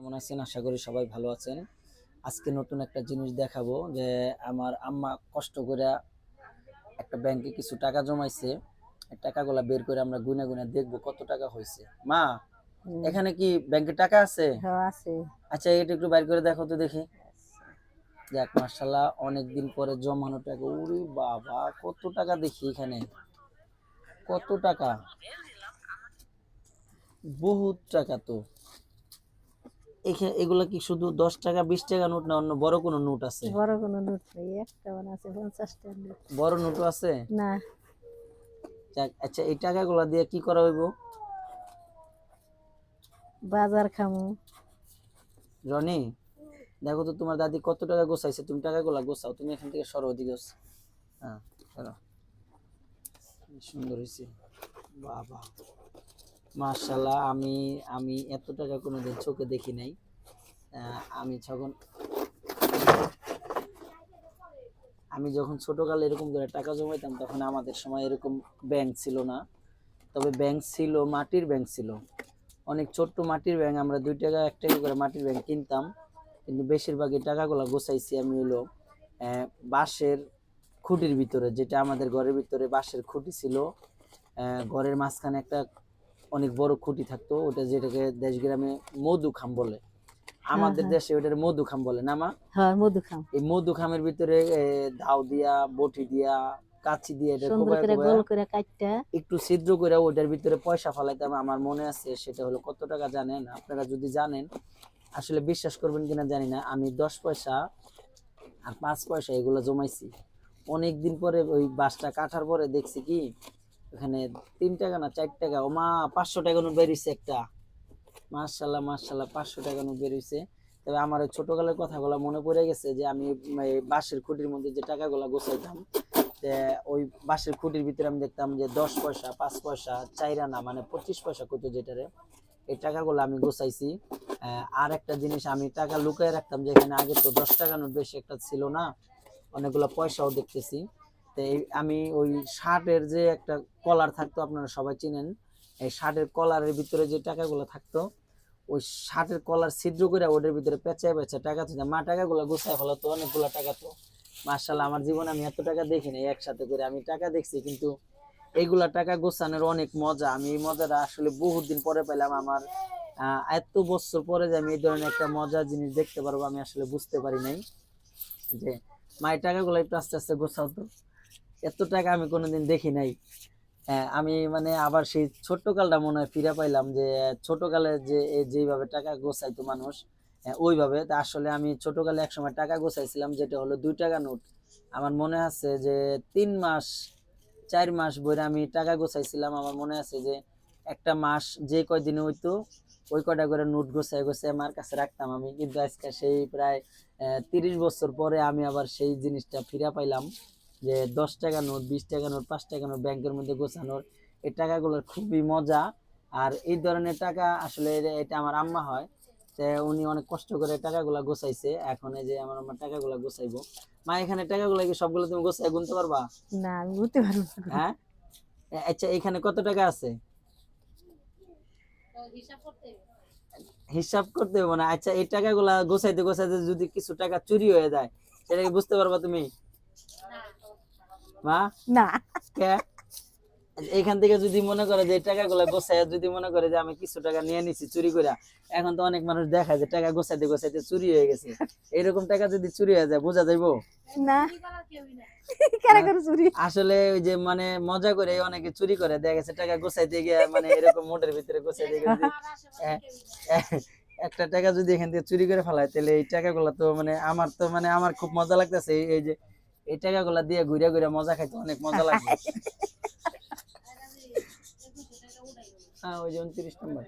কেমন আছেন? আশা করি সবাই ভালো আছেন। আজকে নতুন একটা জিনিস দেখাবো যে আমার আম্মা কষ্ট করে একটা ব্যাংকে কিছু টাকা জমাইছে। টাকাগুলা বের করে আমরা গুনে গুনে দেখব কত টাকা হয়েছে মা এখানে কি ব্যাংকে টাকা আছে? হ্যাঁ, আচ্ছা এটা একটু বাইর করে দেখো তো দেখি। যাক মার্শাল্লাহ অনেকদিন পরে জমানো টাকা। উরি বাবা কত টাকা দেখি এখানে। কত টাকা? বহুত টাকা তো। এখানে এগুলা কি শুধু দশ টাকা বিশ টাকা নোট না অন্য বড় কোনো নোট আছে? বড় কোনো নোট নেই একটা আছে টাকা নোট। বড় নোটও আছে? না। আচ্ছা এই টাকাগুলা দিয়ে কি করা হইব? বাজার খামু। রনি দেখো তো তোমার দাদি কত টাকা গোছাইছে। তুমি টাকাগুলা গোছাও তুমি এখান থেকে সরো ওদিকে। হ্যাঁ সরো। সুন্দর হয়েছে বাবা। মার্শাল্লাহ আমি আমি এত টাকা কোনোদিন চোখে দেখি নাই আমি যখন আমি যখন ছোটকালে এরকম করে টাকা জমাইতাম, তখন আমাদের সময় এরকম ব্যাংক ছিল না। তবে ব্যাংক ছিল, মাটির ব্যাংক ছিল। অনেক ছোট্ট মাটির ব্যাংক, আমরা দুই টাকা, এক টাকা করে মাটির ব্যাংক কিনতাম। কিন্তু বেশিরভাগই টাকাগুলো গোছাইছি আমি হলো বাঁশের খুঁটির ভিতরে, যেটা আমাদের ঘরের ভিতরে বাঁশের খুঁটি ছিল। ঘরের মাঝখানে একটা অনেক বড় খুঁটি থাকতো ওটা যেটাকে দেশ গ্রামে মধু খাম বলে। আমাদের হ্যাঁ। দেশে ওটার মধু খাম বলে না মা? হ্যাঁ মধু খাম। এই মধু খামের ভিতরে ধাও দিয়া বটি দিয়া কাছি দিয়ে এটা গোল করে কাটটা একটু ছিদ্র করে ওইটার ভিতরে পয়সা ফালাইতাম আমার মনে আছে সেটা হলো কত টাকা জানেন? আপনারা যদি জানেন আসলে বিশ্বাস করবেন কিনা জানি না আমি দশ পয়সা আর পাঁচ পয়সা এগুলো জমাইছি। অনেক দিন পরে ওই বাসটা কাটার পরে দেখছি কি ওখানে তিন টাকা না চার টাকা? ও মা, পাঁচশো টাকা নোট বেরিয়েছে একটা। মার্শাল্লাহ মার্শাল্লাহ পাঁচশো টাকা নোট বেরিয়েছে। তবে আমার ওই ছোটকালের কথাগুলো মনে পড়ে গেছে যে আমি বাঁশের খুঁটির মধ্যে যে টাকাগুলো গোছাইতাম ওই বাঁশের খুঁটির ভিতরে আমি দেখতাম যে দশ পয়সা, পাঁচ পয়সা, চাইরা না মানে পঁচিশ পয়সা কত যেটারে, এই টাকাগুলো আমি গোছাইছি। আর একটা জিনিস, আমি টাকা লুকিয়ে রাখতাম যেখানে আগে তো দশ টাকা নোট বেশি একটা ছিল না, অনেকগুলো পয়সাও দেখতেছি। তো আমি ওই শার্টের যে একটা কলার থাকতো, আপনারা সবাই চিনেন। এই শার্টের কলারের ভিতরে যে টাকাগুলো থাকতো, ওই শার্টের কলার ছিদ্র করে ওটার ভিতরে পেঁচায় পেঁচা টাকা তো মা, টাকাগুলো গোছায় ফেলো তো, অনেকগুলো টাকা তো। মার্শাল্লাহ আমার জীবনে আমি এত টাকা দেখিনি একসাথে করে। আমি টাকা দেখছি, কিন্তু এইগুলা টাকা গোছানোর অনেক মজা। আমি এই মজাটা আসলে বহুত দিন পরে পেলাম আমার এত বছর পরে যে আমি এই ধরনের একটা মজার জিনিস দেখতে পারব, আমি আসলে বুঝতে পারি নাই যে মায়ের টাকাগুলো একটু আস্তে আস্তে গোছাও তো। এত টাকা আমি কোনোদিন দেখি নাই। হ্যাঁ, আমি মানে আবার সেই ছোট্টকালটা মনে হয় ফিরে পাইলাম যে ছোটকালে যে যেইভাবে টাকা গোছাইতো মানুষ হ্যাঁ, ওইভাবে। তা আসলে আমি ছোটকালে এক সময় টাকা গোছাইছিলাম যেটা হলো দুই টাকা নোট। আমার মনে আছে যে তিন মাস চার মাস বইরে আমি টাকা গোছাইছিলাম। আমার মনে আছে যে একটা মাস যে কয়দিনে হইতো ওই কয়টা করে নোট গোছায় গোছায় আমার কাছে রাখতাম আমি। কিন্তু আজকে সেই প্রায় তিরিশ বছর পরে আমি আবার সেই জিনিসটা ফিরে পাইলাম। যে দশ টাকা নোট বিশ টাকা নোট পাঁচ টাকা নোট ব্যাংকের মধ্যে গোছানোর এই টাকাগুলোর খুবই মজা। আর এই ধরনের টাকা আসলে এটা- আমার আম্মা হয় তো উনি অনেক কষ্ট করে টাকাগুলা গোছাইছে। এখন এই যে আমার আম্মা টাকাগুলা গোছাইবো। মা এখানে টাকাগুলো কি সবগুলো তুমি গোছাই গুনতে পারবা? না আমি বুঝতে পারব না। হ্যাঁ? আচ্ছা এখানে কত টাকা আছে? হিসাব করতে হবে। না আচ্ছা এই টাকাগুলা গোছাইতে গোছাইতে যদি কিছু টাকা চুরি হয়ে যায় সেটা কি বুঝতে পারবা তুমি? মা? না। কে? এখান থেকে যদি মনে করে যে এই টাকাগুলো গোছায় যদি মনে করে যে আমি কিছু টাকা নিয়ে নিছি চুরি করে এখন তো অনেক মানুষ দেখায় যে টাকা গোছাইতে গোছাইতে চুরি হয়ে গেছে। এরকম টাকা যদি চুরি হয়ে যায় বোঝা যাইবো? না। চুরি? আসলে ওই যে মানে মজা করে অনেকে চুরি করে দেখা গেছে টাকা গোছাইতে গিয়ে মানে এরকম মোটের ভিতরে গোছাইতে গিয়ে এ- এ- একটা টাকা যদি এখান থেকে চুরি করে ফেলায় তাহলে এই টাকাগুলো তো মানে আমার তো মানে আমার খুব মজা লাগতেছে এই যে এই টাকাগুলা দিয়ে ঘুরে ঘুরে মজা খাইতে অনেক মজা লাগে হ্যাঁ ওই যে উনত্রিশ নম্বর।